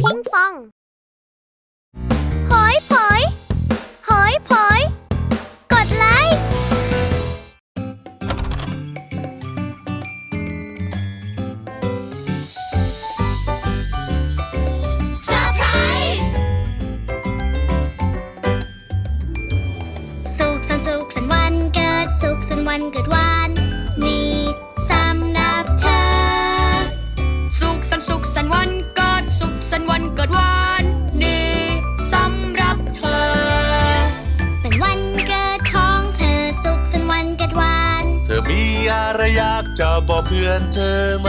พิงฟอง หอยผอย หอยผอย กดไลค์ เซอร์ไพรส์ สุขสันต์สุขสันต์วันเกิด สุขสันต์วันเกิดวาน มีอะไรอยากจะบอกเพื่อนเธอไหม